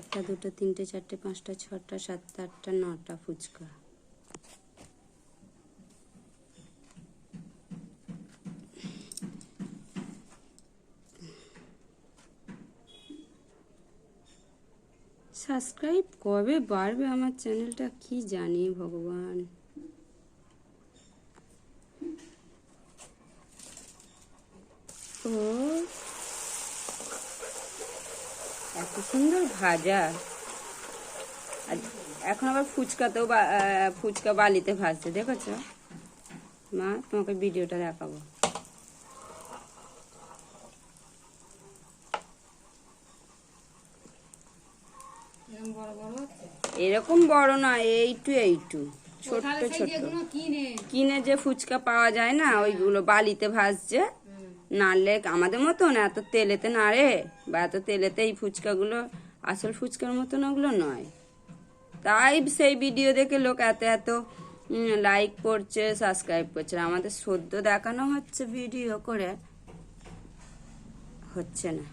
একটা দুটো, তিনটে, চারটে, পাঁচটা, ছটা, সাতটা, আটটা, নটা ফুচকা। সাবস্ক্রাইব কবে বাড়বে আমার চ্যানেলটা কি জানি ভগবান। ও এত সুন্দর ভাজা। আর এখন আবার ফুচকাতেও ফুচকা বালিতে ভাজছে দেখেছ? মা তোমাকে ভিডিওটা দেখাবো। এরকম বড় না এইটু এইটু। ছোট্ট ছোট্ট। কিনে। যে ফুচকা পাওয়া যায় না ওইগুলো বালিতে ভাজছে। নাড়লে আমাদের মতন, এত তেলেতে নাড়ে বা এত তেলেতে এই ফুচকাগুলো, আসল ফুচকার মতন ওগুলো নয়। তাই সেই ভিডিও দেখে লোক এত এত লাইক করছে সাবস্ক্রাইব করছে। আমাদের সদ্য দেখানো হচ্ছে ভিডিও করে, হচ্ছে না।